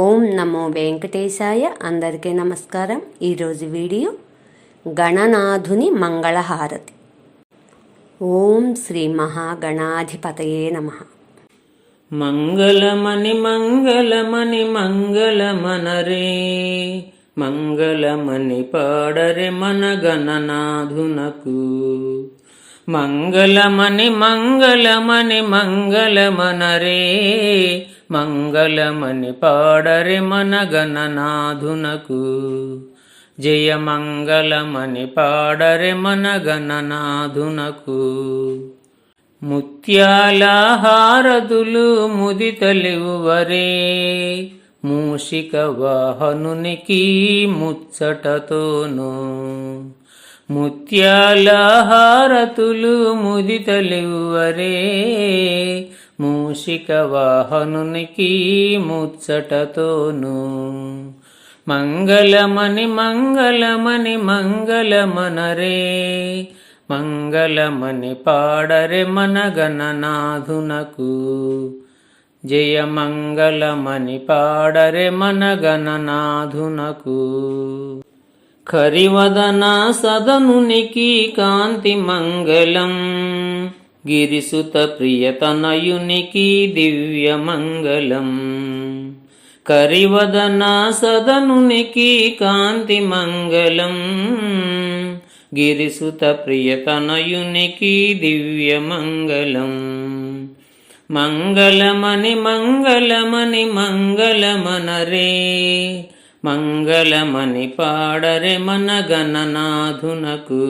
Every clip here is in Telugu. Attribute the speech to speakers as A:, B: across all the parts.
A: ఓం నమో వెంకటేశాయ. అందరికీ నమస్కారం. ఈరోజు వీడియో గణనాథుని మంగళహారతి. ఓం శ్రీ మహాగణాధిపతయే నమ.
B: మంగళమణి మంగళమణి మంగళమనరే మంగళమణి పాడరే మన గణనాథునకు. మంగళమణి మంగళమణి మంగళమనరే మంగళమణి పాడరే మన గణనాథునకు జయ మంగళమణి పాడరే మన గణనాథునకు ముత్యాల ముదితలివరే మూషిక వాహనునికి ముచ్చటతోను. ముత్యాల హారతులు ముదితలివరే మూషిక వాహనునికి ముచ్చటతోను. మంగళమణి మంగళమణి మంగళమనరే. మంగళమణి పాడరే మన గణనాథునకు జయ మంగళమణి పాడరే మన గణనాథునకు కరివదన సదనునికి కాంతి మంగళం. గిరిసుత ప్రియతనయునికి దివ్య మంగళం. కరివదన సదనునికి కాంతి మంగళం. గిరిసుత ప్రియతనయునికి దివ్య మంగళం. మంగళమని మంగళమని మంగళమనరే. మంగళమని పాడరే మన గణనాథునకు.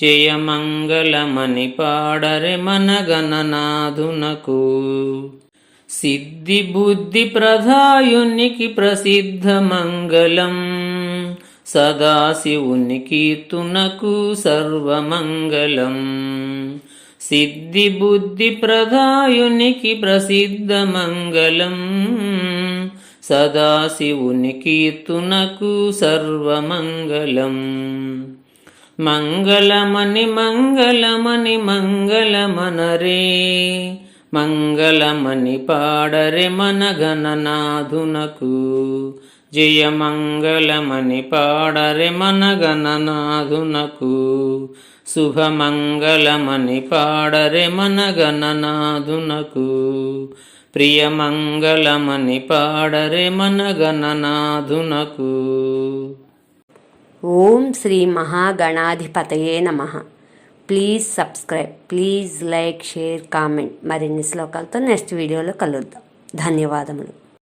B: జయ మంగళమని పాడరే మన గణనాథునకు. సిద్ధి బుద్ధి ప్రధాయునికి ప్రసిద్ధ మంగళం. సదాశివుని కీర్తునకు సర్వమంగళం సిద్ధి బుద్ధి ప్రధాయునికి ప్రసిద్ధ మంగళం. సదాశివుని కీర్తునకు సర్వమంగళం. మంగళమని మంగళమని మంగళమనరే మంగళమని పాడరే మన గణనాథునకు జయ మంగళమని పాడరే మన గణనాథునకు శుభమంగళమని పాడరే మన గణనాథునకు ప్రియమంగళమని పాడరే మనగణనాథునకు.
A: ఓం శ్రీ మహాగణాధిపతయే నమ. Please subscribe please like share comment. మరిన్ని శ్లోకాలతో నెక్స్ట్ వీడియోలో కలుద్దాం. ధన్యవాదములు.